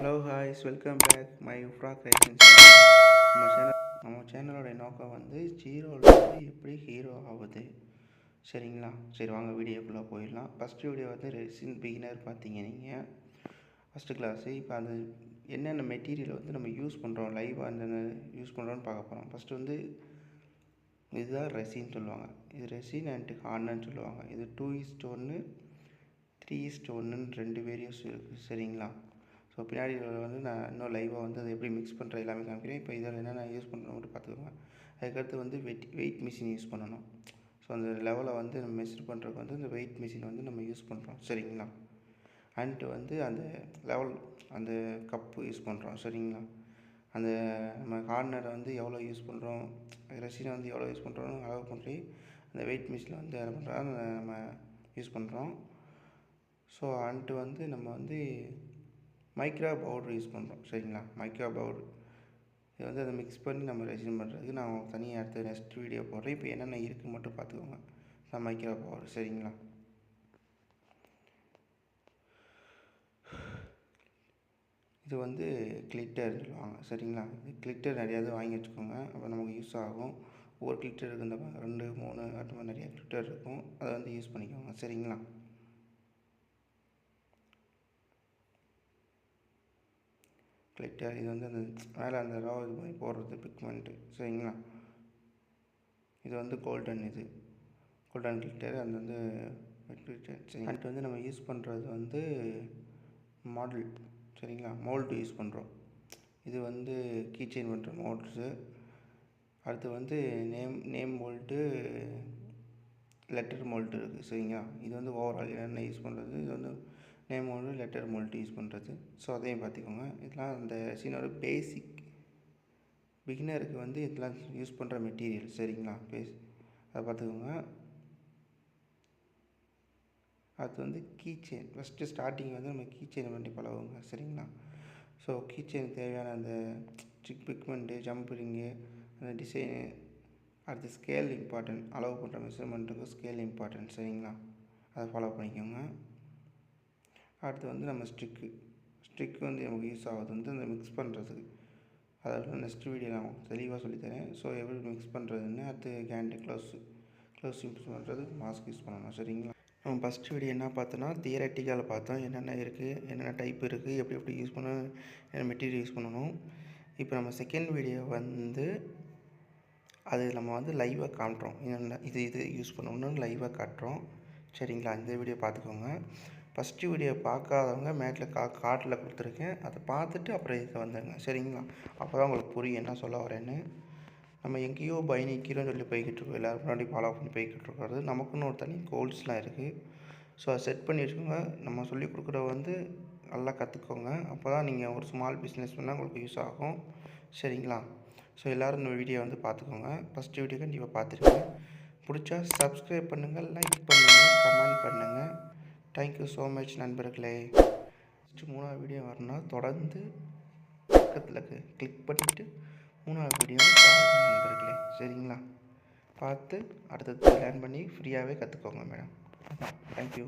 Hello ஹாய்ஸ் welcome back my frock creation நம்ம channel நம்ம சேனலோட நோக்கம் வந்து ஜீரோலேருந்து எப்படி ஹீரோ ஆகுது சரிங்களா? சரி வாங்க வீடியோக்குள்ளே போயிடலாம். ஃபஸ்ட்டு வீடியோ வந்து ரெசின் பிகினர் பார்த்தீங்க நீங்கள் ஃபஸ்ட்டு கிளாஸு இப்போ அது என்னென்ன மெட்டீரியல் வந்து நம்ம யூஸ் பண்ணுறோம் லைவாக என்னென்ன யூஸ் பண்ணுறோன்னு பார்க்க போகிறோம் ஃபஸ்ட்டு வந்து இதுதான் ரெசின்னு சொல்லுவாங்க. இது ரெசின் அண்ட் ஹார்னன்னு சொல்லுவாங்க. இது டூ இஸ்ட் ஒன்று த்ரீ இஸ்ட் ஒன்றுன்னு ரெண்டு வேரியஸ் இருக்குது சரிங்களா? ஸோ பின்னாடி வந்து நான் இன்னும் லைவாக வந்து அதை எப்படி மிக்ஸ் பண்ணுற எல்லாமே காமிக்கிறேன். இப்போ இதில் என்னென்ன யூஸ் பண்ணுறோம் மட்டும் பார்த்துக்கோங்க. அதுக்கடுத்து வந்து வெயிட் வெயிட் மிஷின் யூஸ் பண்ணணும். ஸோ அந்த லெவலை வந்து நம்ம மெஷர் பண்ணுறதுக்கு வந்து இந்த வெயிட் மிஷின் வந்து நம்ம யூஸ் பண்ணுறோம் சரிங்களா? அண்ட் வந்து அந்த லெவல் அந்த கப்பு யூஸ் பண்ணுறோம் சரிங்களா? அந்த நம்ம கார்னரை வந்து எவ்வளோ யூஸ் பண்ணுறோம் ரசீனை வந்து எவ்வளோ யூஸ் பண்ணுறோம் அளவு பண்ணி அந்த வெயிட் மிஷினில் வந்து அதை பண்ணுறோம் நம்ம யூஸ் பண்ணுறோம் ஸோ அன்ட்டு வந்து நம்ம வந்து மைக்ரா பவுடர் யூஸ் பண்ணுறோம் சரிங்களா? மைக்ரா பவுடர் இது வந்து அதை மிக்ஸ் பண்ணி நம்ம ரெசின் பண்ணுறதுக்கு நான் தனியாக அடுத்த நெக்ஸ்ட் வீடியோ போடுறேன். இப்போ என்னென்ன இருக்குது மட்டும் பார்த்துக்கோங்க. நான் மைக்ரா பவுடர் சரிங்களா? இது வந்து கிளிட்டர் சொல்லுவாங்க. சரிங்களா? இது கிளிட்டர் நிறையா இது வாங்கி வச்சுக்கோங்க. அப்போ நமக்கு யூஸ் ஆகும். ஒவ்வொரு கிளிட்டர் இருக்குது இந்த ரெண்டு மூணு அது மாதிரி நிறையா கிளிட்டர் இருக்கும். அதை வந்து யூஸ் பண்ணிக்கோங்க. சரிங்களா? கிளிட்டர் இது வந்து அந்த மேலே அந்த ரா இது பண்ணி போடுறது பிக்மெண்ட்டு சரிங்களா? இது வந்து கோல்டன் இது. கோல்டன் கிளிட்டர் அது வந்து கிளிட்டர் அடுத்து வந்து நம்ம யூஸ் பண்ணுறது வந்து மாடல் சரிங்களா? மோல்டு யூஸ் பண்ணுறோம் இது வந்து கீச்செயின் பண்ணுற மோல்ட்ஸு அடுத்து வந்து name name mould letter mould இருக்குது சரிங்களா? இது வந்து ஓவரால் என்னென்ன யூஸ் பண்ணுறது இது வந்து name mould letter mould use பண்ணுறது ஸோ அதையும் பார்த்துக்கோங்க. இதெல்லாம் அந்த சீனோட பேசிக் பிகினருக்கு வந்து இதெல்லாம் யூஸ் பண்ணுற மெட்டீரியல் சரிங்களா? பேஸ் அதை பார்த்துக்கோங்க. அது வந்து கீ செயின் ஃபஸ்ட்டு ஸ்டார்டிங் வந்து நம்ம கீ செயின் பண்ணி பழகுங்க. சரிங்களா? ஸோ கீ செயின் தேவையான அந்த சிக் பிக்மெண்ட்டு ஜம்பரிங்கு அந்த டிசைனு அடுத்து ஸ்கேல் இம்பார்ட்டன்ட் அளவு பண்ணுற மெஷர்மெண்ட்டுக்கும் ஸ்கேல் இம்பார்ட்டன்ட் சரிங்களா? அதை ஃபாலோ பண்ணிக்கோங்க. அடுத்து வந்து நம்ம ஸ்டிக்கு ஸ்டிக்கு வந்து நமக்கு யூஸ் ஆகுது. வந்து அந்த மிக்ஸ் பண்ணுறதுக்கு அதாவது நெக்ஸ்ட் வீடியோ நான் தெளிவாக சொல்லித்தரேன். ஸோ எப்படி மிக்ஸ் பண்ணுறதுன்னு அடுத்து கேண்டு க்ளவுஸ் க்ளவுஸ் யூஸ் பண்ணுறது மாஸ்க் யூஸ் பண்ணணும். சரிங்களா? நம்ம ஃபஸ்ட் வீடியோ என்ன பார்த்தோன்னா தியரட்டிக்கல் பார்த்தோம். என்னென்ன இருக்குது என்னென்ன டைப் இருக்குது எப்படி எப்படி யூஸ் பண்ண என்ன மெட்டீரியல் யூஸ் பண்ணணும்? இப்போ நம்ம செகண்ட் வீடியோ வந்து அது நம்ம வந்து லைவாக காட்டுறோம் என்னென்ன இது இது யூஸ் பண்ணணும்னு லைவாக காட்டுறோம். சரிங்களா? இந்த வீடியோ பார்த்துக்கோங்க. ஃபஸ்ட்டு வீடியோ பார்க்காதவங்க மேட்டில் கா காட்டில் கொடுத்துருக்கேன். அதை பார்த்துட்டு அப்புறம் இதுக்கு வந்துடுங்க சரிங்களா? அப்போ தான் உங்களுக்கு புரியும் என்ன சொல்ல வரேன்னு. நம்ம எங்கேயோ பயணிக்கிறோம்னு சொல்லி போய்கிட்டு இருக்கோம். எல்லோரும் முன்னாடி ஃபாலோ பண்ணி போய்கிட்டு இருக்கிறது. நமக்குன்னு ஒரு தனி கோல்ஸ்லாம் இருக்குது ஸோ அதை செட் பண்ணி வச்சுக்கோங்க. நம்ம சொல்லிக் கொடுக்குற வந்து நல்லா கற்றுக்கோங்க அப்போ தான் நீங்கள் ஒரு ஸ்மால் பிஸ்னஸ் பண்ணால் உங்களுக்கு யூஸ் ஆகும். சரிங்களா? ஸோ எல்லோரும் இந்த வீடியோ வந்து பார்த்துக்கோங்க. ஃபஸ்ட்டு வீடியோ கண்டிப்பாக பார்த்துருக்கேன் பிடிச்சா சப்ஸ்கிரைப் பண்ணுங்கள் லைக் பண்ணுங்கள் கமெண்ட் பண்ணுங்கள் தேங்க்யூ ஸோ மச் நண்பர்களே. ஃபஸ்ட்டு மூணாவது வீடியோ வரணும்னா தொடர்ந்து பக்கத்தில் கிளிக் பண்ணிவிட்டு மூணாவது வீடியோ பாருங்கள் நண்பர்களே. சரிங்களா? பார்த்து அடுத்தது லேர்ன் பண்ணி ஃப்ரீயாகவே கற்றுக்கோங்க மேடம் தேங்க்யூ